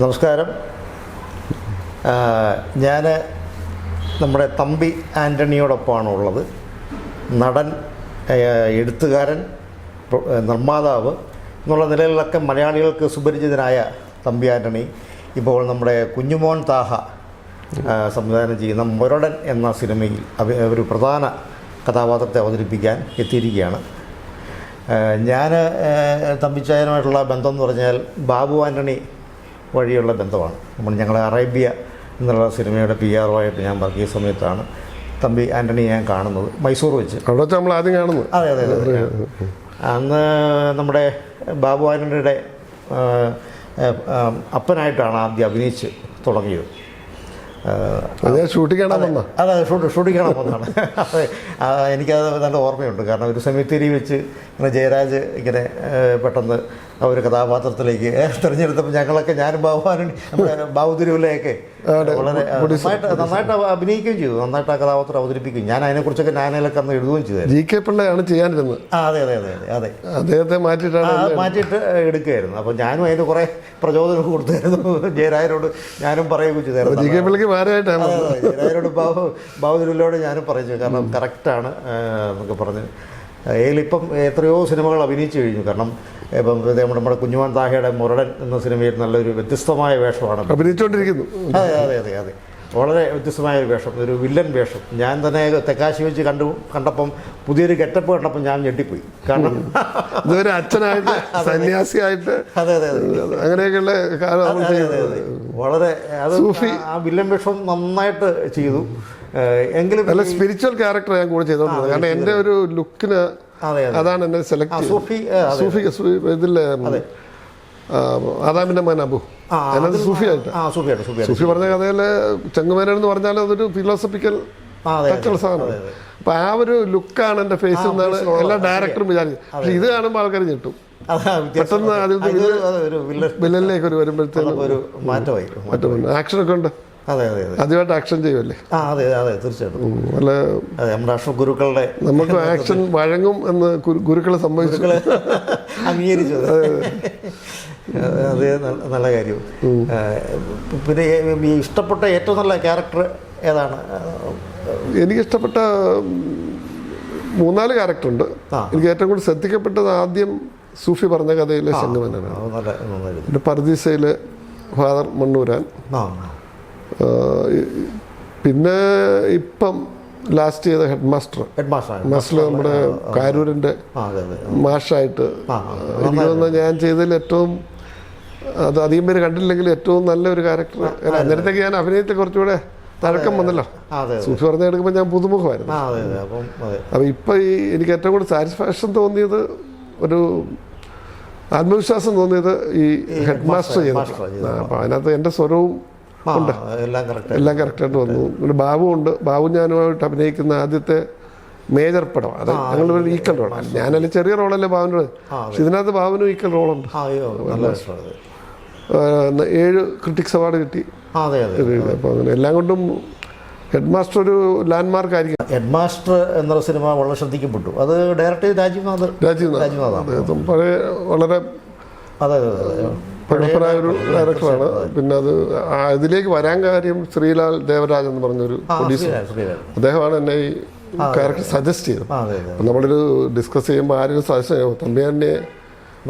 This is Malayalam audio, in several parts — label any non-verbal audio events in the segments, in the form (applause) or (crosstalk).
നമസ്കാരം. ഞാൻ നമ്മുടെ തമ്പി ആന്റണിയോടൊപ്പമാണ് ഉള്ളത് നടൻ എഴുത്തുകാരൻ നിർമ്മാതാവ് എന്നുള്ള നിലയിലൊക്കെ മലയാളികൾക്ക് സുപരിചിതനായ തമ്പി ആന്റണി ഇപ്പോൾ നമ്മുടെ കുഞ്ഞുമോൻ താഹ സംവിധാനം ചെയ്യുന്ന മുരടൻ എന്ന സിനിമയിൽ ഒരു പ്രധാന കഥാപാത്രത്തെ അവതരിപ്പിക്കാൻ എത്തിയിരിക്കുകയാണ്. ഞാൻ തമ്പിച്ചായനുമായിട്ടുള്ള ബന്ധം എന്ന് പറഞ്ഞാൽ ബാബു ആന്റണി വഴിയുള്ള ബന്ധമാണ്. നമ്മൾ ഞങ്ങൾ അറേബ്യ എന്നുള്ള സിനിമയുടെ പി ആർ ആയിട്ട് ഞാൻ വർക്ക് ചെയ്ത സമയത്താണ് തമ്പി ആന്റണി ഞാൻ കാണുന്നത്. മൈസൂർ വെച്ച്. അവിടെ വെച്ച് നമ്മൾ ആദ്യം കാണുന്നത്. അതെ അതെ അതെ അന്ന് നമ്മുടെ ബാബു ആന്റണിയുടെ അപ്പനായിട്ടാണ് ആദ്യം അഭിനയിച്ച് തുടങ്ങിയത്. അത് ഞാൻ ഷൂട്ടിംഗ് കാണാൻ വന്ന? അതെ ഷൂട്ട് ഷൂട്ടിംഗ് കാണാൻ വന്നതാണ്. അതെ എനിക്കത് നല്ല ഓർമ്മയുണ്ട്. കാരണം ഒരു സെമിത്തേരി വെച്ച് ഇങ്ങനെ ജയരാജ് ഇങ്ങനെ പെട്ടെന്ന് ഒരു കഥാപാത്രത്തിലേക്ക്. തിരഞ്ഞെടുത്തപ്പോൾ ഞങ്ങളൊക്കെ ഞാനും ബാബുവാനും നമ്മുടെ വളരെ നന്നായിട്ട് നന്നായിട്ട് അഭിനയിക്കുകയും ചെയ്തു. നന്നായിട്ട് ആ കഥാപാത്രം അവതരിപ്പിക്കും ഞാൻ അതിനെക്കുറിച്ചൊക്കെ ഞാനതിലൊക്കെ അന്ന് എഴുതുകയും ചെയ്തു ജി കെ പിള്ളയാണ് ചെയ്യാനിരുന്നത്. ആ അതെ അതെ അതെ അതെ അതെ. അദ്ദേഹത്തെ മാറ്റിയിട്ടാണ് മാറ്റിയിട്ട് എടുക്കുകയായിരുന്നു. അപ്പോൾ ഞാനും അതിന് കുറേ പ്രചോദനം കൊടുത്തായിരുന്നു. ജയരാജനോട് ഞാനും പറയുകയും ചെയ്തായിരുന്നു. ജി കെ പിള്ളക്ക് മാരായിട്ടാണ് ജയരായരോട് ബാബു ഞാനും പറഞ്ഞു കാരണം കറക്റ്റാണ് എന്നൊക്കെ പറഞ്ഞ്. ഏലിപ്പം എത്രയോ സിനിമകൾ അഭിനയിച്ചു കഴിഞ്ഞു. കാരണം ഇപ്പം നമ്മുടെ നമ്മുടെ കുഞ്ഞുമാൻ താഹയുടെ മുരടൻ എന്ന സിനിമയിൽ നല്ലൊരു വ്യത്യസ്തമായ വേഷമാണ്. അഭിനയിച്ചുകൊണ്ടിരിക്കുന്നു. അതെ അതെ അതെ അതെ. വളരെ വ്യത്യസ്തമായ ഒരു വേഷം ഒരു വില്ലൻ വേഷം. ഞാൻ തന്നെ തെക്കാശി വെച്ച് കണ്ടു കണ്ടപ്പം പുതിയൊരു ഗെറ്റപ്പ് കണ്ടപ്പം ഞാൻ ഞെട്ടിപ്പോയി. കാരണം ഇതൊരു അച്ഛനായിട്ട് (laughs) സന്യാസിയായിട്ട് അതെ അതെ അതെ. അങ്ങനെയൊക്കെയുള്ള. വളരെ അത് ആ- വില്ലൻ വേഷം നന്നായിട്ട് ചെയ്തു. എങ്കിലും നല്ല സ്പിരിച്വൽ ക്യാരക്ടർ ഞാൻ കൂടെ ചെയ്തോണ്ടിരുന്നത്. കാരണം എന്റെ ഒരു ലുക്കിന് അതാണ് എന്നെ സെലക്ട് സൂഫി ഇതിൽ ആദാമിന്റെ മകൻ അബു. അതിനകത്ത് സൂഫിയായിട്ട്. സൂഫി പറഞ്ഞ കഥയിൽ ചെങ്ങുമേനൻ എന്ന് പറഞ്ഞാൽ അതൊരു ഫിലോസഫിക്കൽ. ടച്ചുള്ള സാധനം അപ്പൊ ആ ഒരു ലുക്കാണ് എന്റെ ഫേസ് എന്നാണ് എല്ലാ ഡയറക്ടറും വിചാരിച്ചത് പക്ഷെ ഇത് കാണുമ്പോൾ ആൾക്കാർ ഞെട്ടും. പെട്ടെന്ന് അതിൽ വില്ലനിലേക്ക് ഒരു വരുമ്പോഴത്തേക്കും മറ്റു ആക്ഷനൊക്കെ ഉണ്ട്? അതെ അതെ അതെ. ആക്ഷൻ ചെയ്യുമല്ലേ ആ അതെ അതെ തീർച്ചയായിട്ടും. ഉം, നല്ല അതെ നമ്മുടെ ഗുരുക്കളുടെ നമുക്ക് (laughs) ആക്ഷൻ വഴങ്ങും എന്ന് ഗുരു- ഗുരുക്കളെ സംബന്ധിച്ചു. (laughs) അംഗീകരിച്ചു അത് നല്ല കാര്യം. പിന്നെ ഈ ഇഷ്ടപ്പെട്ട ഏറ്റവും നല്ല ക്യാരക്ടർ ഏതാണ്? എനിക്കിഷ്ടപ്പെട്ട മൂന്നാൽ ക്യാരക്ടർ ഉണ്ട്. എനിക്ക് ഏറ്റവും കൂടുതൽ ശ്രദ്ധിക്കപ്പെട്ടത് ആദ്യം സൂഫി പറഞ്ഞ കഥയിലെ നല്ല പിന്നെ പർദീസയിലെ ഫാദർ മണ്ണൂരാൻ. പിന്നെ ഇപ്പം ലാസ്റ്റ് ചെയ്ത head master head master master നമ്മുടെ കാരൂരിന്റെ മാഷായിട്ട്. എനിക്ക് തോന്നുന്നു ഞാൻ ചെയ്തതിൽ ഏറ്റവും അത് അധികം പേര് കണ്ടില്ലെങ്കിൽ ഏറ്റവും നല്ലൊരു ക്യാരക്ടർ അന്നേരത്തേക്ക് ഞാൻ അഭിനയത്തെ കുറച്ചുകൂടെ തഴക്കം വന്നല്ലോ. സൂക്ഷി അതെ അതെ. സൂഫി പറഞ്ഞ എടുക്കുമ്പോൾ ഞാൻ പുതുമുഖമായിരുന്നു. അപ്പം ഇപ്പം ഈ എനിക്ക് ഏറ്റവും കൂടുതൽ സാറ്റിസ്ഫാക്ഷൻ തോന്നിയത് ഒരു ആത്മവിശ്വാസം തോന്നിയത് ഈ ഹെഡ് മാസ്റ്റർ മാസ്റ്റർ അപ്പം അതിനകത്ത് എന്റെ സ്വരവും ആ എല്ലാം കറക്റ്റ് എല്ലാം കറക്റ്റായിട്ട് വന്നു. പിന്നെ ബാബു ഉണ്ട് ബാബു ഞാനുമായിട്ട് അഭിനയിക്കുന്ന ആദ്യത്തെ മേജർ പടം. അത് ഞങ്ങൾ ഈക്വൽ റോളാണ് ഞാനല്ലേ ചെറിയ റോളല്ലേ ബാബുവിന്റെ? പക്ഷെ ഇതിനകത്ത് ബാബുവിനും ഈക്വൽ റോളുണ്ട്. ഏഴ് ക്രിറ്റിക്സ് അവാർഡ് കിട്ടി. അപ്പോൾ അങ്ങനെ എല്ലാം കൊണ്ടും ഹെഡ് മാസ്റ്റർ ഒരു ലാൻഡ് മാർക്ക് ആയിരിക്കും. ഹെഡ് മാസ്റ്റർ എന്ന സിനിമ വളരെ ശ്രദ്ധിക്കപ്പെട്ടു. അത് ഡയറക്ടർ രാജീവ് രാജീവ് അദ്ദേഹം പഴയ വളരെ അതെ അതെ അതെ. പ്രഗത്ഭനായ ഒരു ഡയറക്ടറാണ്. പിന്നെ അത് അതിലേക്ക് ഇതിലേക്ക് വരാൻ കാര്യം ശ്രീലാൽ ദേവരാജ് എന്ന് പറഞ്ഞൊരു പ്രൊഡ്യൂസർ അദ്ദേഹമാണ് എന്നെ ഈ ക്യാരക്ടർ സജസ്റ്റ് ചെയ്തത്. നമ്മളൊരു ഡിസ്കസ് ചെയ്യുമ്പോൾ ആരും സജസ്റ്റ് തമ്പി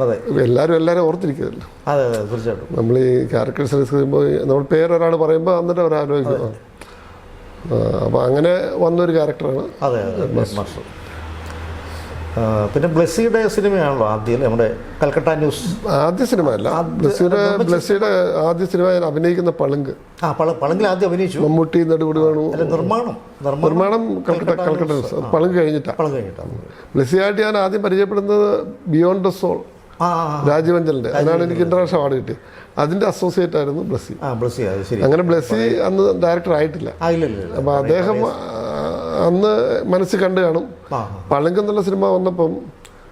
അതെ. എല്ലാവരും എല്ലാവരും ഓർത്തിരിക്കുമല്ലോ അതെ അതെ തീർച്ചയായിട്ടും. നമ്മൾ ഈ ക്യാരക്ടേഴ്സ് ഡിസ്കസ് ചെയ്യുമ്പോൾ നമ്മൾ പേരൊരാൾ പറയുമ്പോൾ അന്നിട്ട് അവർ ആലോചിക്കും അപ്പോൾ അങ്ങനെ വന്നൊരു ക്യാരക്ടറാണ് അതെ അതെ മാസ്റ്റർ പിന്നെ ബ്ലസ്സിയുടെ സിനിമയാണല്ലോ ആദ്യം നമ്മുടെ കൽക്കട്ട ന്യൂസ്. ആദ്യ സിനിമ അല്ല ബ്ലസ്സിയുടെ ബ്ലസ്സിയുടെ ആദ്യ സിനിമ അഭിനയിക്കുന്ന പളുങ്ക്. ആ പള പളങ്കിൽ ആദ്യം അഭിനയിച്ചു. മമ്മൂട്ടി നെടുപടി വേണു നിർമ്മാണം. നിർമ്മാണം കൽക്കട്ട കൽക്കട്ട ന്യൂസ്. പളങ്ക് കഴിഞ്ഞിട്ടാണ് പളങ്ക് കഴിഞ്ഞിട്ടാണ് ബ്ലസ്സിയായിട്ട് ഞാൻ ആദ്യം പരിചയപ്പെടുന്നത് ബിയോണ്ട് ദ സോൾ. ആ. അതിനാണ് എനിക്ക് ഇന്റർനാഷണൽ അവാർഡ് കിട്ടിയത്. അതിന്റെ അസോസിയേറ്റ് ആയിരുന്നു ബ്ലസ്സി. അങ്ങനെ ബ്ലസ്സി അന്ന് ഡയറക്ടർ ആയിട്ടില്ല അപ്പോൾ അദ്ദേഹം അന്ന് മനസ്സിൽ കണ്ടു കാണും. പളുങ്ക് എന്നുള്ള സിനിമ വന്നപ്പം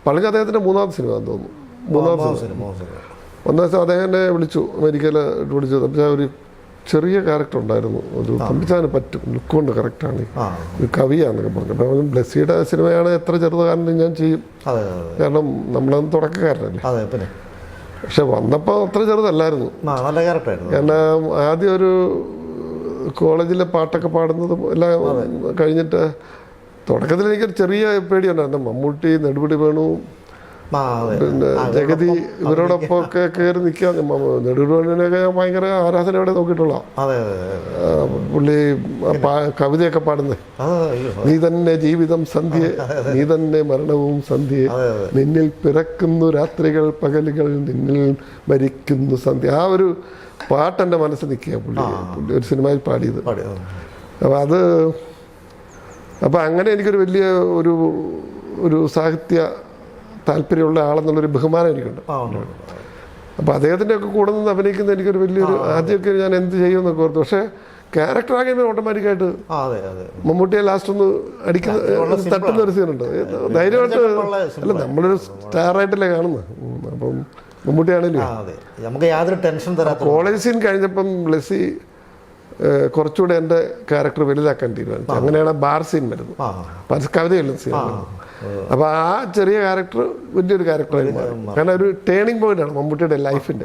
പളുങ്ക് അദ്ദേഹത്തിന്റെ മൂന്നാമത്തെ സിനിമ എന്ന് തോന്നുന്നു. മൂന്നാമത്തെ സിനിമ. ഒന്നാം ദിവസം അദ്ദേഹം എന്നെ വിളിച്ചു അമേരിക്കയിൽ വിളിച്ചു. തമ്പിച്ചാൻ ഒരു ചെറിയ ക്യാരക്ടർ ഉണ്ടായിരുന്നു. ഒരു തമ്പിച്ചാന് പറ്റും. ലുക്ക് കൊണ്ട് കറക്റ്റാണ് ഒരു കവിയാന്നൊക്കെ പറഞ്ഞു. അപ്പം ബ്ലസ്സിയുടെ സിനിമയാണ് എത്ര ചെറുതുകാരനും ഞാൻ ചെയ്യും. കാരണം നമ്മളൊന്നും തുടക്കക്കാരനല്ലേ. പക്ഷെ വന്നപ്പോൾ അത്ര ചെറുതല്ലായിരുന്നു. കാരണം ആദ്യം ഒരു കോളേജിലെ പാട്ടൊക്കെ പാടുന്നതും എല്ലാം കഴിഞ്ഞിട്ട് തുടക്കത്തിൽ എനിക്കൊരു ചെറിയ പേടിയുണ്ടായിരുന്നു. മമ്മൂട്ടി നെടുപടി വേണു പിന്നെ ജഗതി ഇവരോടൊപ്പം ഒക്കെ കയറി നിൽക്കാൻ നെടുപടി വേണുവിനൊക്കെ ഞാൻ ഭയങ്കര ആരാധനയോടെ നോക്കിയിട്ടുള്ള പുള്ളി കവിതയൊക്കെ പാടുന്നത്. നീ തന്നെ ജീവിതം സന്ധ്യ നീ തന്നെ മരണവും സന്ധ്യ. നിന്നിൽ പിറക്കുന്നു രാത്രികൾ പകലുകൾ നിന്നിൽ മരിക്കുന്നു സന്ധ്യ. ആ ഒരു പാട്ട് എന്റെ മനസ്സിൽ നിൽക്കുക പുള്ളി. പുള്ളി ഒരു സിനിമയിൽ പാടിയത്. അപ്പം അപ്പോൾ അത് അപ്പോൾ അങ്ങനെ എനിക്കൊരു വലിയ ഒരു ഒരു സാഹിത്യ താല്പര്യമുള്ള ആളെന്നുള്ളൊരു ബഹുമാനം എനിക്കുണ്ട്. അപ്പോൾ അദ്ദേഹത്തിന്റെ ഒക്കെ കൂടെ നിന്ന് അഭിനയിക്കുന്ന എനിക്കൊരു വലിയൊരു ആദ്യമൊക്കെ ഞാൻ എന്ത് ചെയ്യുമെന്നൊക്കെ ഓർത്തു. പക്ഷേ ക്യാരക്ടർ ആകെ ഓട്ടോമാറ്റിക്കായിട്ട് മമ്മൂട്ടിയെ ലാസ്റ്റ് ഒന്ന് അടിക്കുന്ന തട്ടുന്ന ഒരു സീനുണ്ട് ധൈര്യമായിട്ട് അല്ല നമ്മളൊരു സ്റ്റാറായിട്ടല്ലേ കാണുന്നത്. അപ്പം മമ്മൂട്ടിയാണല്ലോ? അതെ. നമുക്ക് യാതൊരു ടെൻഷൻ തരാത്ത കോളേജ് സീൻ കഴിഞ്ഞപ്പം ബ്ലെസ്സി കുറച്ചുകൂടെ എന്റെ ക്യാരക്ടർ വലുതാക്കാൻ തീരുമാനിച്ചു. അങ്ങനെയാണ് ബാർ സീൻ വരുന്നത്. പരസ്യ കവിതയല്ല സീൻ അപ്പോൾ ആ. ചെറിയ ക്യാരക്ടർ വലിയൊരു ക്യാരക്ടറായി മാറി. കാരണം ഒരു ടേണിംഗ് പോയിന്റ് ആണ് മമ്മൂട്ടിയുടെ ലൈഫിന്റെ.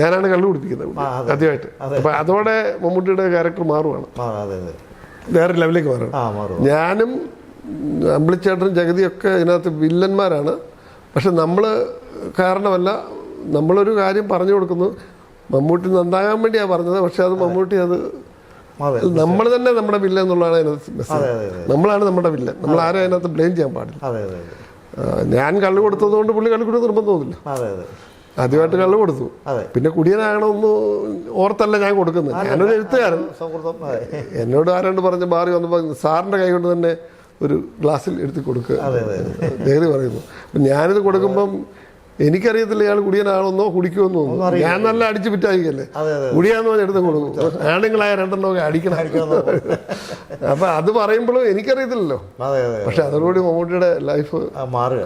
ഞാനാണ് കള്ളു കുടിപ്പിക്കുന്നത്. ആദ്യമായിട്ട്. അപ്പൊ അതോടെ മമ്മൂട്ടിയുടെ ക്യാരക്ടർ മാറുവാണ്. വേറെ ലെവലിലേക്ക് മാറും ഞാനും അമ്പിളിച്ചേട്ടനും ജഗതിയൊക്കെ ഇതിനകത്ത് വില്ലന്മാരാണ്. പക്ഷെ നമ്മൾ കാരണമല്ല നമ്മളൊരു കാര്യം പറഞ്ഞു കൊടുക്കുന്നു. മമ്മൂട്ടി നന്നാകാൻ വേണ്ടിയാണ് പറഞ്ഞത് പക്ഷെ അത് മമ്മൂട്ടി അത് നമ്മൾ തന്നെ നമ്മുടെ വില്ല എന്നുള്ളതാണ് അതിനകത്ത് മെസ്സേജ് നമ്മളാണ് നമ്മുടെ വില്ല നമ്മൾ ആരും അതിനകത്ത് ബ്ലെയിം ചെയ്യാൻ പാടില്ല. ഞാൻ കള്ളു കൊടുത്തത് കൊണ്ട് പുള്ളി കള്ളു കൊടുത്ത് നിർബന്ധമൊന്നുമില്ല ആദ്യമായിട്ട് കള്ളു കൊടുത്തു. പിന്നെ കുടിയനാകണമെന്ന് ഓർത്തല്ല ഞാൻ കൊടുക്കുന്നത്. ഞാനൊരു എഴുത്തുകാരൻ. എന്നോട് ആരാണ്ട് പറഞ്ഞ് മാറി വന്നപ്പോൾ സാറിന്റെ കൈ കൊണ്ട് തന്നെ ഒരു ഗ്ലാസ്സിൽ എടുത്ത് കൊടുക്കുക. പറയുന്നു. ഞാനിത് കൊടുക്കുമ്പം എനിക്കറിയത്തില്ല ഇയാൾ കുടിയനാണെന്നോ കുടിക്കുമെന്നോ ഞാൻ നല്ല അടിച്ച് പിറ്റായിക്കല്ലേ കുടിയാന്ന് പറഞ്ഞ എടുത്ത് കൊടുക്കും. ആണുങ്ങളായ രണ്ടെണ്ണമൊക്കെ അടിക്കണം. അപ്പൊ അത് പറയുമ്പോഴും എനിക്കറിയത്തില്ലല്ലോ. പക്ഷെ അതോടുകൂടി മമ്മൂട്ടിയുടെ ലൈഫ്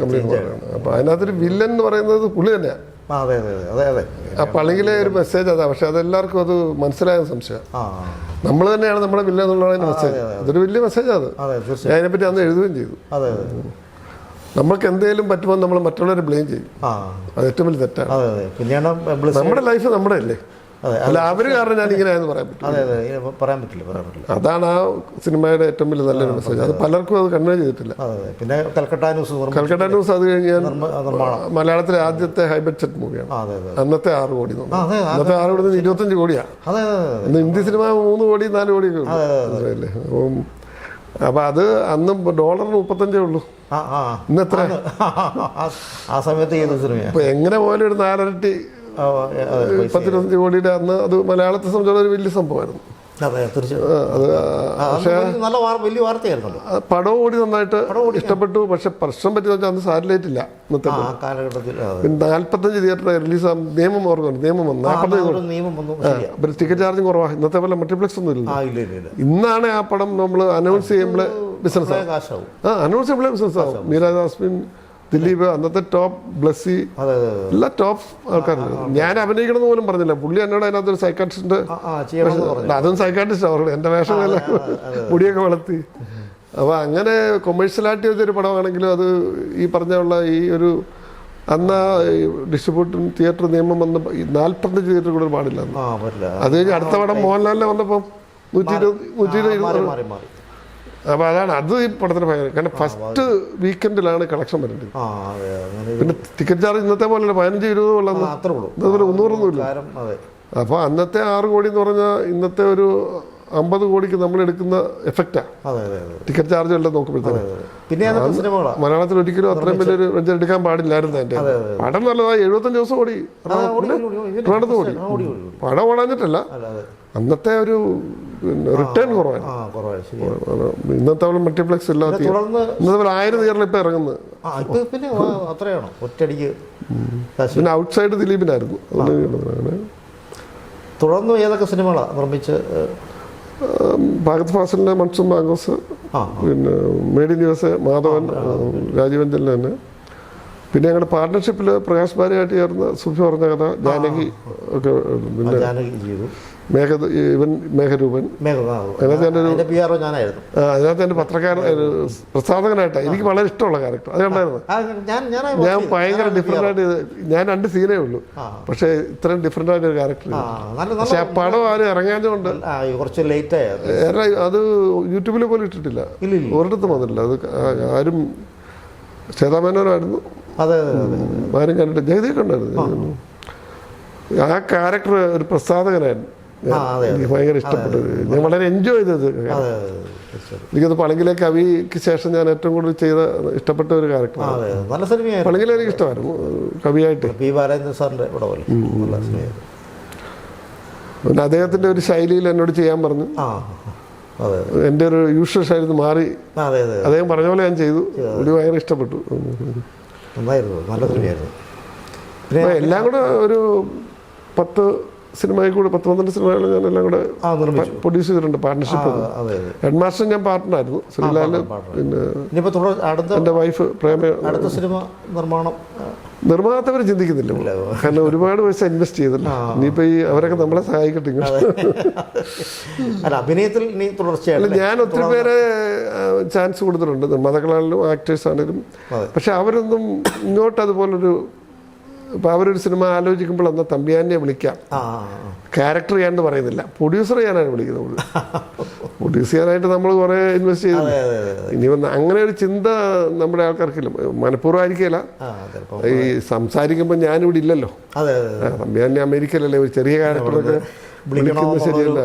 കംപ്ലീറ്റ് അപ്പം അതിനകത്തൊരു വില്ലൻ എന്ന് പറയുന്നത് പുള്ളി തന്നെയാണ് ആ പള്ളിയിലെ ഒരു മെസ്സേജ് അതാ. പക്ഷെ അതെല്ലാവർക്കും അത് മനസ്സിലായ സംശയം. നമ്മൾ തന്നെയാണ് നമ്മുടെ വില്ലൻ എന്നുള്ളതിന്റെ മെസ്സേജ് അതൊരു വലിയ മെസ്സേജ് അത്. അതിനെപ്പറ്റി അന്ന് എഴുതുകയും ചെയ്തു. നമുക്ക് എന്തെങ്കിലും പറ്റുമ്പോൾ നമ്മൾ മറ്റുള്ളവരെ ബ്ലെയിം ചെയ്യും. അത് ഏറ്റവും വലിയ തെറ്റാണ്. നമ്മുടെ ലൈഫ് നമ്മുടെ അല്ലേ അല്ല അവർ കാരണം ഞാൻ ഇങ്ങനെയാണെന്ന് പറയാൻ പറ്റും ഇങ്ങനെ പറയാൻ പറ്റില്ല പറയാൻ പറ്റില്ല. അതാണ് ആ സിനിമയുടെ ഏറ്റവും വലിയ നല്ല മെസ്സേജ് അത്. പലർക്കും അത് കൺവേ ചെയ്തിട്ടില്ല. പിന്നെ കൽക്കട്ട ന്യൂസ് കൽക്കട്ട ന്യൂസ് അത് കഴിഞ്ഞ് ഞാൻ മലയാളത്തിലെ ആദ്യത്തെ ഹൈ ബഡ്ജറ്റ് മൂവിയാണ് അന്നത്തെ ആറ് കോടി. അന്നത്തെ ആറ് കോടി ഇരുപത്തഞ്ച് കോടിയാണ് ഇന്ന് ഹിന്ദി സിനിമ മൂന്ന് കോടി നാല് കോടിയൊക്കെ ഉള്ളൂ. മനസ്സിലായില്ലേ? അപ്പം അത് അന്ന് ഡോളർ മുപ്പത്തഞ്ചേ ഉള്ളൂ. ഇന്ന് എത്ര ആ, സമയത്ത് ഇപ്പൊ എങ്ങനെ പോലും ഒരു നാലരട്ടി ആ, അതെ പൈസ. പത്തിരുപത്തഞ്ച് കോടിയുടെ അന്ന് അത് മലയാളത്തെ സംബന്ധിച്ചുള്ള ഒരു വലിയ സംഭവമായിരുന്നു. നല്ല വലിയ വാർത്തയായിരുന്നല്ലോ. പടം പടവും കൂടി നന്നായിട്ട് ഇഷ്ടപ്പെട്ടു പക്ഷെ പ്രശ്നം പറ്റിയെന്ന് വെച്ചാൽ അന്ന് സാറ്റലൈറ്റ് ഇല്ല ഇന്നത്തെ കാലഘട്ടത്തിൽ നാല്പത്തഞ്ച് തിയേറ്റർ റിലീസ് നിയമം ഓർക്കുന്നു നിയമം വന്നു നാൽപ്പത്തഞ്ച് നിയമം വന്നു ടിക്കറ്റ് ചാർജും കുറവാ ഇന്നത്തെ പോലെ മൾട്ടിപ്ലക്സ് ഒന്നും ഇല്ല ഇന്നാണ് ആ പടം നമ്മൾ അനൗൺസ് ചെയ്യുമ്പോൾ ബിസിനസ് ആ അനൗൺസ് ചെയ്യുമ്പോൾ ബിസിനസ് ആവും. മീരാജ് ജാസ്മിൻ ദിലീപ് അന്നത്തെ ടോപ്പ് ബ്ലസ്സി എല്ലാ ടോപ്പ് ആൾക്കാരുണ്ട് ഞാൻ അഭിനയിക്കണമെന്ന് പോലും പറഞ്ഞില്ല. പുള്ളി എന്നോട് അതിനകത്ത് ഒരു സൈക്കാട്രിസ്റ്റിന്റെ പറഞ്ഞു അതും സൈക്കാട്രിസ്റ്റ് അവരുടെ എന്റെ വേഷമല്ല മുടിയൊക്കെ വളർത്തി. അപ്പോൾ അങ്ങനെ കൊമേഴ്ഷ്യലായിട്ട് ചെയ്തൊരു പടമാണെങ്കിലും അത് ഈ പറഞ്ഞുള്ള ഈ ഒരു അന്ന് ഡിസ്ട്രിബ്യൂട്ടർ തിയേറ്റർ നിയമം വന്ന നാൽപ്പത്തഞ്ച് തിയേറ്റർ കൂടുതൽ പാടില്ല. അത് കഴിഞ്ഞ് അടുത്ത പടം മോഹൻലാലിനെ വന്നപ്പം നൂറ്റി ഇരുപത് നൂറ്റി ഇരുപത് അപ്പോൾ അതാണ് അത് ഈ പടത്തിന് ഭയങ്കര കാരണം ഫസ്റ്റ് വീക്കെൻഡിലാണ് കളക്ഷൻ വരുന്നത്. പിന്നെ ടിക്കറ്റ് ചാർജ് ഇന്നത്തെ പോലെ പതിനഞ്ച് ഇരുപത് ഉള്ള ആ, അത്രേ ഉള്ളൂ. അതുപോലെ ഒന്നൂറൊന്നുമില്ല അപ്പോൾ അന്നത്തെ ആറ് കോടി എന്ന് പറഞ്ഞാൽ ഇന്നത്തെ ഒരു അമ്പത് കോടിക്ക് നമ്മൾ എടുക്കുന്ന എഫക്റ്റാ ടിക്കറ്റ് ചാർജ് എല്ലാം നോക്കുമ്പോഴത്തേക്ക്. പിന്നെ മലയാളത്തിൽ ഒരിക്കലും അത്രയും വലിയൊരു വെഞ്ചർ എടുക്കാൻ പാടില്ലായിരുന്നു എന്റെ പടം നല്ലതാ എഴുപത്തഞ്ച് ദിവസം ഓടി. ട്രിവാണ്ടത്ത് ഓടി പടം ഓടാഞ്ഞിട്ടല്ല. അന്നത്തെ ഒരു റിട്ടേൺ കുറവാണ്. ഇന്നത്തെ പോലെ മൾട്ടിപ്ലക്സ് തുടർന്ന് ഇന്നത്തെ പോലെ ആയിരം തിയേറ്ററിൽ ഇപ്പം ഇറങ്ങുന്നത് പിന്നെ അത്രയാണോ? ഒറ്റടിക്ക് പിന്നെ ഔട്ട്സൈഡ് ദിലീപിനായിരുന്നു. തുടർന്ന് ഏതൊക്കെ സിനിമകളാ നിർമ്മിച്ച്? ഭാഗത് ഫാസലിന്റെ മൺസൂൺ ബാങ്കോസ് പിന്നെ made in U S A Madhavan രാജീവഞ്ചലിൽ തന്നെ. പിന്നെ ഞങ്ങളുടെ പാർട്ട്ണർഷിപ്പിൽ പ്രകാശ് ബാരിയായിട്ട് ചേർന്ന് സുഫി പറഞ്ഞ കഥ ജാനകി ഒക്കെ പിന്നെ മേഘ ഇവൻ മേഘരൂപൻ. മേഘം ആ, അതിനകത്ത് എന്റെ ഒരു- അതിന്റെ പി ആർ ഞാനായിരുന്നു. അതിനകത്ത് എന്റെ പത്രക്കാരൻ ഒരു പ്രസാധകനായിട്ടാണ് എനിക്ക് വളരെ ഇഷ്ടമുള്ള ക്യാരക്ടർ അതുകൊണ്ടായിരുന്നു ഞാൻ ഭയങ്കര ഡിഫറെന്റ് ആയിട്ട് ഞാൻ രണ്ട് സീനേ ഉള്ളൂ. പക്ഷെ ഇത്രയും ഡിഫറെന്റ് ആയിട്ട് ഒരു ക്യാരക്ടർ പക്ഷെ ആ പടം ആരും ഇറങ്ങാഞ്ഞുകൊണ്ട് കുറച്ച് ലേറ്റ് ആയത് ഏറെ അത് യൂട്യൂബിൽ പോലും ഇട്ടിട്ടില്ല. ഒരിടത്തും വന്നിട്ടില്ല. അത് ആരും ശ്വേതാമേനോനായിരുന്നു ആരും കണ്ടിട്ട് ജഗദീഷ് ഉണ്ടായിരുന്നു ആ. ക്യാരക്ടർ ഒരു പ്രസാധകനായിരുന്നു. ഭയങ്കര ഇഷ്ടപ്പെട്ടു. ഞാൻ വളരെ എൻജോയ് ചെയ്തത്. എനിക്കത് പളങ്കിലെ കവിക്ക് ശേഷം ഞാൻ ഏറ്റവും കൂടുതൽ ചെയ്ത ഇഷ്ടപ്പെട്ട ഒരു ക്യാരക്ടറാണ്. നല്ല സിനിമയായിരുന്നു. പളങ്കിലെ എനിക്ക് ഇഷ്ടമായിരുന്നു കവിയായിട്ട്. പി ബാലേന്ദ്രൻ ഇവിടെ പോലെ. നല്ല സിനിമയായിരുന്നു. പിന്നെ അദ്ദേഹത്തിന്റെ ഒരു ശൈലിയിൽ എന്നോട് ചെയ്യാൻ പറഞ്ഞു. എന്റെ ഒരു യൂഷ്വൽ ശൈലി മാറി. അതെ അതെ അദ്ദേഹം പറഞ്ഞ പോലെ ഞാൻ ചെയ്തു. ഒരു ഭയങ്കര ഇഷ്ടപ്പെട്ടു. നന്നായിരുന്നു. നല്ല സിനിമയായിരുന്നു. എല്ലാം കൂടെ ഒരു പത്ത് സിനിമയിൽ കൂടെ പത്ത് പന്ത്രണ്ട് സിനിമകൾ ഞാൻ എല്ലാം കൂടെ പ്രൊഡ്യൂസ് ചെയ്തിട്ടുണ്ട് പാർട്ട്ണർഷിപ്പ് പാർട്ണർഷിപ്പ് ഹെഡ് മാസ്റ്റർ ഞാൻ പാർട്ട്ണറായിരുന്നു ശ്രീലാൽ പിന്നെ എന്റെ വൈഫ് പ്രേമ അടുത്ത സിനിമ നിർമ്മാണം ആ, ചിന്തിക്കുന്നില്ല. കാരണം ഒരുപാട് പൈസ ഇൻവെസ്റ്റ് ചെയ്തല്ലോ ഇനിയിപ്പോ ഈ അവരൊക്കെ നമ്മളെ സഹായിക്കട്ടെ അല്ല അഭിനയത്തിൽ നീ തുടർച്ചയായിട്ട് ഞാൻ ഒത്തിരി പേരെ ചാൻസ് കൊടുത്തിട്ടുണ്ട്. നിർമ്മാതാക്കളാണെങ്കിലും ആക്ടേഴ്സ് ആണെങ്കിലും. പക്ഷെ അവരൊന്നും ഇങ്ങോട്ട് അതുപോലൊരു ഇപ്പൊ അവരൊരു സിനിമ ആലോചിക്കുമ്പോൾ എന്നാൽ തമ്പിയാനെ വിളിക്കാം. ക്യാരക്ടർ ചെയ്യാണ്ട് പറയുന്നില്ല. പ്രൊഡ്യൂസർ ചെയ്യാനാണ് വിളിക്കുന്നത്. പ്രൊഡ്യൂസ് ചെയ്യാനായിട്ട് നമ്മൾ കുറേ ഇൻവെസ്റ്റ് ചെയ്തു ഇനി വന്ന് അങ്ങനെ ഒരു ചിന്ത നമ്മുടെ ആൾക്കാർക്കില്ല. മനഃപൂർവം ആയിരിക്കില്ല ആ ചിലപ്പോ ഈ സംസാരിക്കുമ്പോൾ ഞാനിവിടെ ഇല്ലല്ലോ. തമ്പിയാനെ അമേരിക്കയിലല്ലേ ഒരു ചെറിയ ക്യാരക്ടറൊക്കെ വിളിക്കുന്നത് ശരിയല്ല.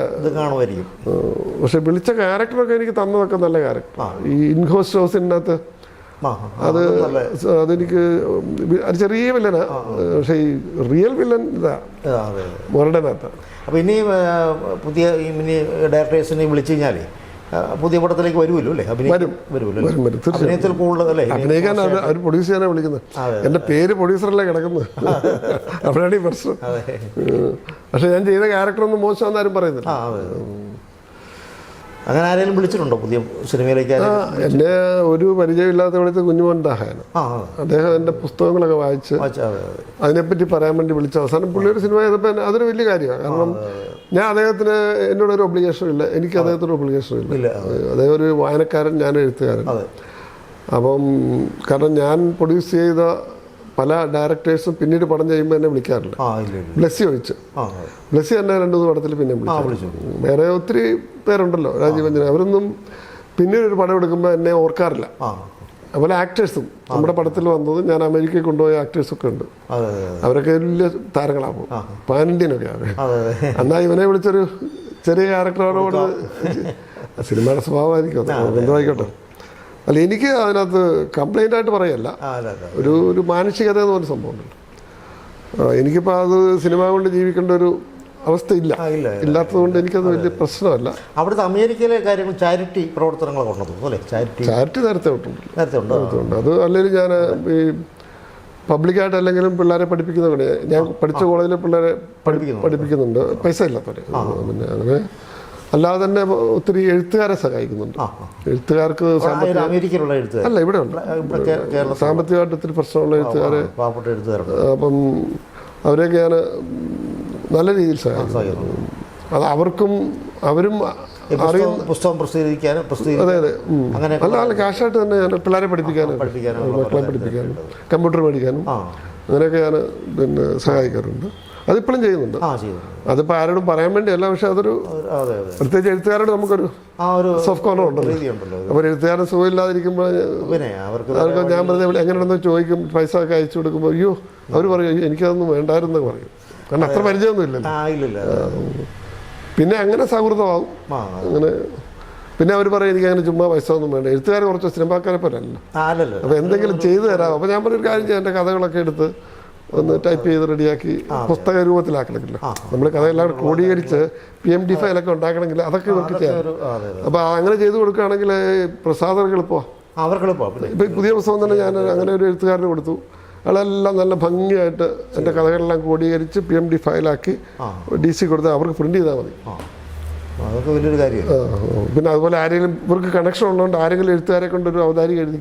പക്ഷെ വിളിച്ച ക്യാരക്ടറൊക്കെ എനിക്ക് തന്നതൊക്കെ നല്ല ക്യാരക്ടർ ഈ ഇൻഹോസ്റ്റ് ഹൗസിനകത്ത് അത് അതെനിക്ക് അത് ചെറിയ വില്ലനാ. പക്ഷെ ഈ റിയൽ വില്ലൻ ഇതാ. മുരടനകത്ത്. അപ്പോൾ ഇനി പുതിയ ഇനി ഡയറക്ടേഴ്സിനെ വിളിച്ചു കഴിഞ്ഞാലേ പുതിയ പടത്തിലേക്ക് വരുമല്ലോ അല്ലേ? വരും. വരും, വരും, അഭിനയത്തിൽ കൂടുതൽ അല്ലേ? ഇനി അഭിനയിക്കാൻ അവർ പ്രൊഡ്യൂസ് ചെയ്യാനാണ് വിളിക്കുന്നത്. എന്റെ എന്റെ പേര് പ്രൊഡ്യൂസറല്ലേ കിടക്കുന്നത്? (laughs) അവിടെയാണ് ഈ പ്രശ്നം. പക്ഷെ ഞാൻ ചെയ്ത ക്യാരക്ടർ ഒന്നും മോശമാണെന്ന് ആരും പറയുന്നില്ല അങ്ങനെ ആരെങ്കിലും വിളിച്ചിട്ടുണ്ടോ പുതിയ സിനിമയിലേക്ക്? എന്നെ ഒരു പരിചയമില്ലാത്ത വിളിച്ച കുഞ്ഞുമോൻ ആ. അദ്ദേഹം എന്റെ പുസ്തകങ്ങളൊക്കെ വായിച്ച് വായിച്ച- അതെ അതെ അതിനെപ്പറ്റി പറയാൻ വേണ്ടി വിളിച്ച. അവസാനം പുള്ളി ഒരു സിനിമ ചെയ്തപ്പോൾ അതൊരു വലിയ കാര്യമാണ്. കാരണം ഞാൻ അദ്ദേഹത്തിന് എന്നോട് ഒരു ഒബ്ലിഗേഷൻ ഇല്ല. എനിക്ക് അദ്ദേഹത്തിന് ഒബ്ലിഗേഷൻ ഇല്ല. അദ്ദേഹം ഒരു വായനക്കാരൻ ഞാൻ എഴുത്തുകാരൻ. അപ്പം കാരണം ഞാൻ പ്രൊഡ്യൂസ് ചെയ്ത പല ഡയറക്ടേഴ്സും പിന്നീട് പടം ചെയ്യുമ്പോൾ എന്നെ വിളിക്കാറില്ല. ബ്ലസ്സി ഒഴിച്ച്. ബ്ലസ്സി തന്നെ രണ്ടു മൂന്ന് പടത്തിൽ പിന്നെ വിളിച്ചു വേറെ ഒത്തിരി പേരുണ്ടല്ലോ രാജീവഞ്ജന അവരൊന്നും പിന്നീട് ഒരു പടം എടുക്കുമ്പോൾ എന്നെ ഓർക്കാറില്ല. അതുപോലെ ആക്ടേഴ്സും. നമ്മുടെ പടത്തിൽ വന്നത് ഞാൻ അമേരിക്കയിൽ കൊണ്ടുപോയ ആക്ടേഴ്സൊക്കെ ഉണ്ട്. അവരൊക്കെ വലിയ താരങ്ങളാകും പാൻ ഇന്ത്യനൊക്കെ ആണ് അതെ അതെ. എന്നാ ഇവനെ വിളിച്ചൊരു ചെറിയ ക്യാരക്ടറോട് സിനിമയുടെ സ്വഭാവമായിരിക്കും അത്. ആയിക്കോട്ടെ അല്ല എനിക്ക് അതിനകത്ത് കംപ്ലൈന്റ് ആയിട്ട് പറയല്ല. ഒരു ഒരു മാനുഷികത എന്ന് പറഞ്ഞ സംഭവം എനിക്കിപ്പോൾ അത് സിനിമ കൊണ്ട് ജീവിക്കേണ്ട ഒരു അവസ്ഥ ഇല്ല. ഇല്ലാത്തതുകൊണ്ട് എനിക്കത് വലിയ പ്രശ്നമല്ല. അവിടുത്തെ അമേരിക്കയിലെ കാര്യങ്ങൾ ചാരിറ്റി പ്രവർത്തനങ്ങൾ ചാരിറ്റി. ചാരിറ്റി നേരത്തെ ഉണ്ട് അത് അല്ലെങ്കിൽ ഞാൻ ഈ പബ്ലിക്കായിട്ട് അല്ലെങ്കിലും പിള്ളേരെ പഠിപ്പിക്കുന്നതാണ് ഞാൻ പഠിച്ച കോളേജിലെ പിള്ളേരെ പഠിപ്പിക്കുന്നു പഠിപ്പിക്കുന്നുണ്ട്. പൈസ ഇല്ലാത്തവരെ. പിന്നെ അങ്ങനെ അല്ലാതെ തന്നെ ഒത്തിരി എഴുത്തുകാരെ സഹായിക്കുന്നുണ്ട്. എഴുത്തുകാർക്ക് അമേരിക്കയിലുള്ള എഴുത്തുകാർ. അല്ല ഇവിടെ ഉണ്ട് സാമ്പത്തികമായിട്ട് ഒത്തിരി പ്രശ്നമുള്ള എഴുത്തുകാരെ പാവപ്പെട്ട എഴുത്തുകാരുണ്ട്. അപ്പം അവരെയൊക്കെ ഞാൻ നല്ല രീതിയിൽ സഹായിക്കുന്നു. അത് അവർക്കും അവരും പുസ്തകം പ്രസിദ്ധീകരിക്കാനും അതെ അതെ. അങ്ങനെ അല്ല അല്ല കാശായിട്ട് തന്നെ ഞാൻ പിള്ളേരെ പഠിപ്പിക്കാനും പഠിപ്പിക്കാനും മക്കളെ പഠിപ്പിക്കാനും കമ്പ്യൂട്ടർ മേടിക്കാനും ആ. അങ്ങനെയൊക്കെ ഞാൻ പിന്നെ സഹായിക്കാറുണ്ട്. അതിപ്പോഴും ചെയ്യുന്നുണ്ട്. അതിപ്പോൾ ആരോടും പറയാൻ വേണ്ടിയല്ല പക്ഷെ അതൊരു അതെ അതെ പ്രത്യേകിച്ച് എഴുത്തുകാരോട് നമുക്കൊരു സോഫ്റ്റ് കോർണർ ഉണ്ടല്ലോ. അപ്പോൾ എഴുത്തുകാരൻ സുഖമില്ലാതിരിക്കുമ്പോൾ അവർക്ക് ഞാൻ പറഞ്ഞ എങ്ങനെയാണെന്ന് ചോദിക്കും പൈസ ഒക്കെ അയച്ചു കൊടുക്കുമ്പോൾ അയ്യോ അവർ പറയും എനിക്കതൊന്നും വേണ്ടായിരുന്നു പറയും. കാരണം അത്ര പരിചയമൊന്നും ഇല്ല പിന്നെ അങ്ങനെ സൗഹൃദമാകും അങ്ങനെ പിന്നെ അവർ പറയും എനിക്ക് അങ്ങനെ ചുമ്മാ പൈസ ഒന്നും വേണ്ട. എഴുത്തുകാർ കുറച്ച് സിനിമാക്കാരെ പോലെ അല്ല ആ, അല്ലല്ലോ. അപ്പോൾ എന്തെങ്കിലും ചെയ്തു തരാം. അപ്പോൾ ഞാൻ പറഞ്ഞൊരു കാര്യം ചെയ്യാം എന്റെ കഥകളൊക്കെ എടുത്ത് ഒന്ന് ടൈപ്പ് ചെയ്ത് റെഡിയാക്കി പുസ്തക രൂപത്തിലാക്കണമെങ്കിലോ? നമ്മൾ കഥയെല്ലാം ക്രോഡീകരിച്ച് പി എം ഡി ഫയലൊക്കെ ഉണ്ടാക്കണമെങ്കിൽ അതൊക്കെ ഇവർക്ക് ചെയ്യാം. അപ്പോൾ അങ്ങനെ ചെയ്തു കൊടുക്കുകയാണെങ്കിൽ പ്രസാദർക്ക് എളുപ്പമാണ് ഇപ്പൊ അവർക്ക് എളുപ്പമാണ് പിന്നെ പുതിയ പുസ്തകം തന്നെ ഞാൻ അങ്ങനെ ഒരു എഴുത്തുകാരന് കൊടുത്തു. അയാളെല്ലാം നല്ല ഭംഗിയായിട്ട് എന്റെ കഥകളെല്ലാം ക്രോഡീകരിച്ച് പി എം ഡി ഫയലാക്കി. ഡി സി കൊടുത്ത് അവർക്ക് പ്രിന്റ് ചെയ്താൽ മതി. അതൊക്കെ വലിയൊരു കാര്യമാണ് പിന്നെ അതുപോലെ ആരെങ്കിലും ഇവർക്ക് കണക്ഷൻ ഉള്ളതുകൊണ്ട് ആരെങ്കിലും എഴുത്തുകാരെ കൊണ്ടൊരു ഒരു അവതാരിക എഴുതി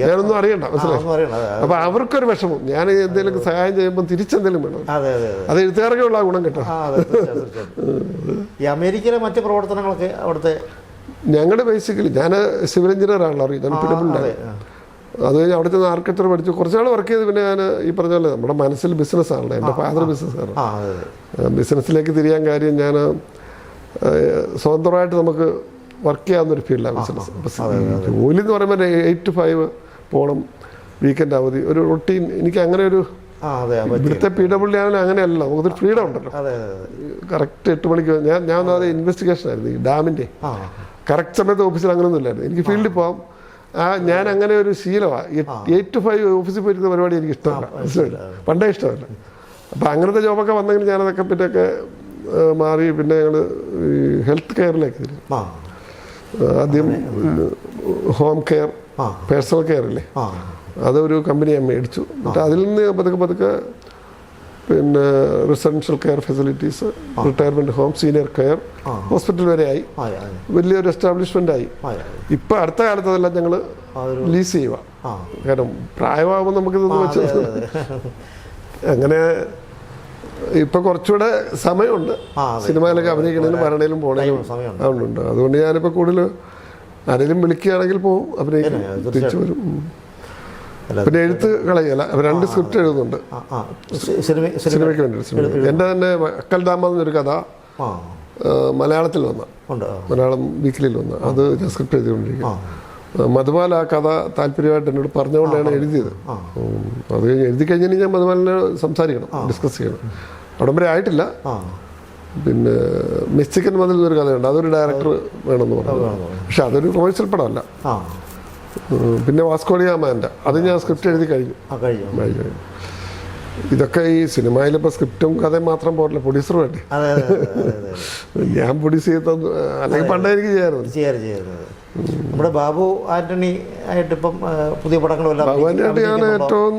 ഞാനൊന്നും അറിയണ്ട മനസ്സിലായി? അപ്പൊ അവർക്കൊരു വിഷമം. ഞാൻ എന്തെങ്കിലും സഹായം ചെയ്യുമ്പോൾ തിരിച്ചെന്തെങ്കിലും വേണം? അത് എഴുത്തുകാരൊക്കെ ഉള്ള ഗുണം കിട്ടും. (laughs) ഈ അമേരിക്കയിലെ മറ്റു പ്രവർത്തനങ്ങളൊക്കെ അവിടുത്തെ ഞങ്ങളുടെ ബേസിക്കലി ഞാൻ സിവിൽ എഞ്ചിനീയർ ആണല്ലോ അറിയാം? ഞാൻ ആ, അതെ കഴിഞ്ഞ് അവിടുത്തെ ആർക്കിടെക്ചർ പഠിച്ചു. കുറച്ച് നാൾ വർക്ക് ചെയ്ത് പിന്നെ ഞാൻ ഈ പറഞ്ഞ പോലെ നമ്മുടെ മനസ്സിൽ ബിസിനസ് ആണല്ലോ എന്റെ ഫാദർ ബിസിനസ്സാണ് ബിസിനസ്സിലേക്ക് തിരിയാൻ കാര്യം ഞാൻ സ്വതന്ത്രമായിട്ട് നമുക്ക് വർക്ക് ചെയ്യാവുന്ന ഒരു ഫീൽഡാണ് ബിസിനസ് ജോലി എന്ന് പറയുമ്പോൾ എയ്റ്റ് ടു ഫൈവ് പോകണം വീക്കെൻഡ് അവധി. ഒരു റൊട്ടീൻ എനിക്ക് അങ്ങനെ ഒരു ഇവിടുത്തെ പി ഡബ്ല്യു ആണെങ്കിലും അങ്ങനെയല്ല നമുക്കൊരു ഫ്രീഡം ഉണ്ടല്ലോ. കറക്റ്റ് എട്ട് മണിക്ക് ഞാൻ ഞാൻ അത്. ഇൻവെസ്റ്റിഗേഷൻ ആയിരുന്നു ഈ ഡാമിന്റെ കറക്റ്റ് സമയത്ത് ഓഫീസിൽ അങ്ങനെയൊന്നും ഇല്ലായിരുന്നു. എനിക്ക് ഫീൽഡിൽ പോകാം ആ ഞാൻ അങ്ങനെ ഒരു ശീലമാണ് എയ്റ്റ് ടു ഫൈവ് ഓഫീസിൽ പോയിരിക്കുന്ന പരിപാടി എനിക്ക് ഇഷ്ടമല്ല. മനസ്സിലായില്ല? പണ്ടേ ഇഷ്ടമല്ല. അപ്പം അങ്ങനത്തെ ജോബൊക്കെ വന്നെങ്കിൽ ഞാനതൊക്കെ പിന്നൊക്കെ ആ, മാറി പിന്നെ ഞങ്ങൾ ഹെൽത്ത് കെയറിലേക്ക് ആ. ആദ്യം ഹോം കെയർ പേഴ്സണൽ കെയർ അല്ലേ അതൊരു കമ്പനി ഞാൻ മേടിച്ചു. എന്നിട്ട് അതിൽ നിന്ന് പതുക്കെ പതുക്കെ പിന്നെ residential care facilities retirement home senior care hospital വരെ ആയി. വലിയൊരു എസ്റ്റാബ്ലിഷ്മെന്റ് ആയി. ഇപ്പൊ അടുത്ത കാലത്ത് അതെല്ലാം ഞങ്ങൾ ലീസ് ചെയ്യുക കാരണം പ്രായമാകുമ്പോൾ നമുക്കിതൊന്നും വെച്ച്. അങ്ങനെ ഇപ്പം കുറച്ചുകൂടെ സമയമുണ്ട്. സിനിമയിലൊക്കെ അഭിനയിക്കണേലും വരണേലും പോണേലും ടൈം, സമയമുണ്ട്. അതുകൊണ്ടുണ്ട് അതുകൊണ്ട് ഞാനിപ്പോ കൂടുതൽ ആരെങ്കിലും വിളിക്കുകയാണെങ്കിൽ പോവും അഭിനയിക്കും. തിരിച്ചു വരും. പിന്നെ എഴുത്ത് കളയല്ല. രണ്ട് സ്ക്രിപ്റ്റ് എഴുതുന്നുണ്ട്. സിനിമയ്ക്ക് വേണ്ടി എന്റെ എന്റെ തന്നെ അക്കൽ ഡാമ എന്നൊരു കഥ മലയാളത്തിൽ വന്ന. മലയാളം വീക്കിലിൽ വന്ന. അത് സ്ക്രിപ്റ്റ് എഴുതിക്കൊണ്ടിരിക്കുക ആ ആ കഥ താല്പര്യമായിട്ട് എന്നോട് പറഞ്ഞുകൊണ്ടാണ് എഴുതിയത്. അത് കഴിഞ്ഞ് എഴുതി കഴിഞ്ഞാൽ ഞാൻ മധുപാലിനെ സംസാരിക്കണം ഡിസ്കസ് ചെയ്യണം. അവിടം വരെ ആയിട്ടില്ല. പിന്നെ മെക്സിക്കൻ മതിൽ എന്നൊരു കഥയുണ്ട്. അതൊരു ഡയറക്ടർ വേണമെന്ന് പറഞ്ഞു. പക്ഷെ അതൊരു കൊമേഴ്സ്യൽ പടമല്ല. പിന്നെ വാസ്കോളിയാമാന്റെ അത് ഞാൻ സ്ക്രിപ്റ്റ് എഴുതി കഴിഞ്ഞു. കഴിഞ്ഞു. ഇതൊക്കെ ഈ സിനിമയിൽ ഇപ്പോൾ സ്ക്രിപ്റ്റും കഥയും മാത്രം പോരല്ല പ്രൊഡ്യൂസർ വേണ്ടേ? (laughs) ഞാൻ പ്രൊഡ്യൂസ് ചെയ്ത അല്ലെങ്കിൽ പണ്ടേ എനിക്ക് ചെയ്യാറുണ്ട് നമ്മുടെ ബാബു ആന്റണി ആയിട്ട് ഇപ്പം പുതിയ പടങ്ങളും ഏറ്റവും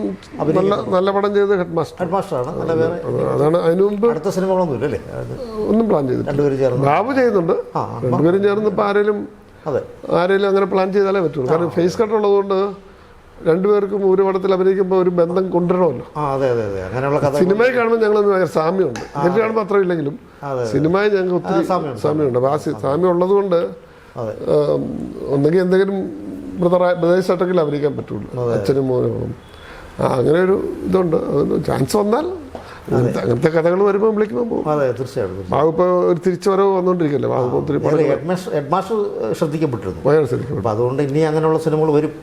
നല്ല നല്ല പടം ചെയ്ത് ഹെഡ് മാസ്റ്റർ ഹെഡ് നല്ല വേറെ അതാണ് അതിനു മുമ്പ് അടുത്ത സിനിമകളൊന്നും ഇല്ലല്ലേ ഒന്നും പ്ലാൻ ചെയ്തിട്ടില്ല. രണ്ടുപേരും ചേർന്ന്. ബാബു ചെയ്യുന്നുണ്ട്. രണ്ടുപേരും ചേർന്ന് ഇപ്പൊ ആരെങ്കിലും അതെ. ആരെങ്കിലും അങ്ങനെ പ്ലാൻ ചെയ്താലേ പറ്റുള്ളൂ. കാരണം ഫേസ് കട്ട് ഉള്ളതുകൊണ്ട് രണ്ടുപേർക്കും ഒരു പടത്തിൽ അഭിനയിക്കുമ്പോൾ ഒരു ബന്ധം കൊണ്ടുവരണമല്ലോ. സിനിമയെ സിനിമയിൽ കാണുമ്പോൾ ഞങ്ങൾ സാമ്യമുണ്ട്. നേരിട്ട് കാണുമ്പോൾ അത്ര ഇല്ലെങ്കിലും അതെ സിനിമയിൽ ഞങ്ങൾക്ക് ഒത്തിരി സാമ്യമുണ്ട്. ആ സാമ്യം ഉള്ളതുകൊണ്ട് ഒന്നെങ്കിൽ എന്തെങ്കിലും ബ്രദറായി ബ്രദേഴ്സായിട്ടെങ്കിലും അഭിനയിക്കാൻ പറ്റുള്ളൂ. അച്ഛനും മോനും. അങ്ങനെ ഒരു ഇതുണ്ട്. ചാൻസ് വന്നാൽ അങ്ങനത്തെ അങ്ങനത്തെ കഥകൾ വരുമ്പോൾ വിളിക്കുമ്പോൾ പോകും. അതെ തീർച്ചയായിട്ടും തീർച്ചയായിട്ടും. ഒരു തിരിച്ചു വരവ് വന്നുകൊണ്ടിരിക്കല്ലേ ബാബു ഇപ്പോൾ ഒത്തിരി ഹെഡ് മാസ്റ്റർ ശ്രദ്ധിക്കപ്പെട്ടിരുന്നു. അപ്പം അതുകൊണ്ട് ഇനി അങ്ങനെയുള്ള സിനിമകൾ വരും.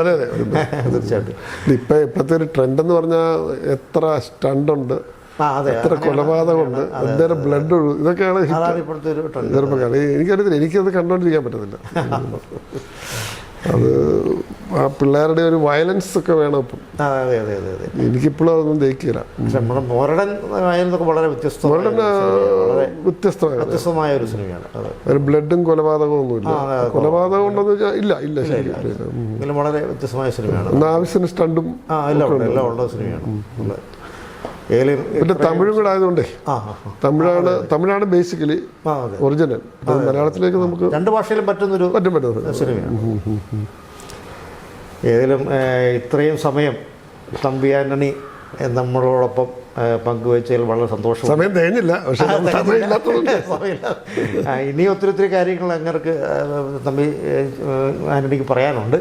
അതെ അതെ (laughs) തീർച്ചയായിട്ടും. ഇപ്പം ഇപ്പോഴത്തെ ഒരു ട്രെൻഡ് എന്ന് പറഞ്ഞാൽ എത്ര സ്റ്റണ്ട് ഉണ്ട് ആ അതെ എത്ര കൊലപാതകമുണ്ട്. എന്തേരം ബ്ലഡ് ഒഴു ഇതൊക്കെയാണ് ചെറുപ്പക്കാർ എനിക്കറിയത്തില്ല. എനിക്കത് കണ്ടുകൊണ്ടിരിക്കാൻ പറ്റത്തില്ല. അത് ആ പിള്ളേരുടെ ഒരു വയലൻസ് ഒക്കെ വേണം ഇപ്പം. അതെ അതെ അതെ അതെ. എനിക്കിപ്പോഴും അതൊന്നും ദഹിക്കില്ല. പക്ഷെ നമ്മുടെ മോരടൻ ആയിരുന്നൊക്കെ വളരെ വ്യത്യസ്തമായ ഒരു വളരെ വ്യത്യസ്തമായ വ്യത്യസ്തമായ ഒരു സിനിമയാണ്. അതെ. ഒരു ബ്ലഡും കൊലപാതകവും ഒന്നുമില്ല. കൊലപാതകം ഉണ്ടെന്ന് വെച്ചാൽ ഇല്ല ഇല്ല ശരിക്കും. എങ്കിലും വളരെ വ്യത്യസ്തമായ സിനിമയാണ്. ആവശ്യത്തിന് സ്റ്റണ്ടും ആ എല്ലാം ഉണ്ട് എല്ലാം ഉള്ള സിനിമയാണ്. പിന്നെ തമിഴും കൂടെ ആയതുകൊണ്ടേ. തമിഴാണ് തമിഴാണ് ബേസിക്കലി ഒറിജിനൽ മലയാളത്തിലേക്ക് നമുക്ക് രണ്ട് ഭാഷയിലും പറ്റുന്നൊരു പറ്റും പറ്റും. സിനിമയാണ്. ഏതെങ്കിലും ഇത്രയും സമയം തമ്പി ആന്റണി നമ്മളോടൊപ്പം പങ്കുവച്ചതിൽ വളരെ സന്തോഷം സമയം തേഞ്ഞില്ല പക്ഷേ (laughs) ഇനി ഒത്തിരി ഒത്തിരി കാര്യങ്ങൾ അങ്ങർക്ക് തമ്പി ആന്റണിക്ക് പറയാനുണ്ട്.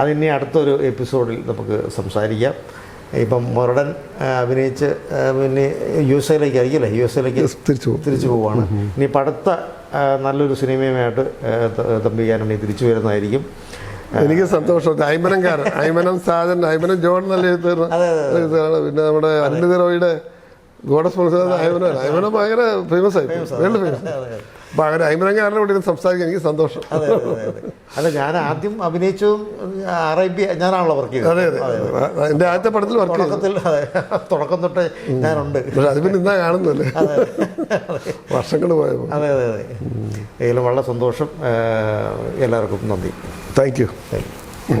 അതിനി അടുത്തൊരു എപ്പിസോഡിൽ നമുക്ക് സംസാരിക്കാം. ഇപ്പം മുരടൻ അഭിനയിച്ച് പിന്നെ യു എസ് എയിലേക്ക് ആയിരിക്കില്ലേ യു എസ് എയിലേക്ക് തിരിച്ചു തിരിച്ചു പോവുകയാണ് ഇനി പടുത്ത നല്ലൊരു സിനിമയുമായിട്ട് ആ, ത- തമ്പി ആന്റണി തിരിച്ചു വരുന്നതായിരിക്കും. എനിക്ക് സന്തോഷം. ഐമനംകാരൻ ഐമനം സാജൻ ഐമനം ജോൺ നല്ല എഴുത്തുകാരാണ് പിന്നെ നമ്മുടെ അരവിന്ദ് റോയുടെ ഗോഡസ് പ്രൊഫസർ അയ്മനം ഐമനം ഭയങ്കര ഫേമസ് ആയി. വേൾഡ് ഫേമസ് അപ്പൊ അങ്ങനെ കൂടി ഇരുന്ന് സംസാരിക്കാൻ എനിക്ക് സന്തോഷം. അതെ അതെ അതെ അതെ. അല്ല ഞാൻ ആദ്യം അഭിനയിച്ചതും അറേബ്യ ഞാനാണല്ലോ വർക്ക് ചെയ്തത്. അതെ അതെ. എന്റെ ആദ്യത്തെ പടത്തിൽ വർക്ക് തുടക്കത്തിൽ അതെ തുടക്കം തൊട്ടേ ഞാനുണ്ട്. പക്ഷെ അത് പിന്നെ ഇന്നാ കാണുന്നല്ലേ വർഷങ്ങൾ പോയപ്പോൾ അതെ അതെ അതെ. ഇതിലും വളരെ സന്തോഷം. എല്ലാവർക്കും നന്ദി. Thank you thank you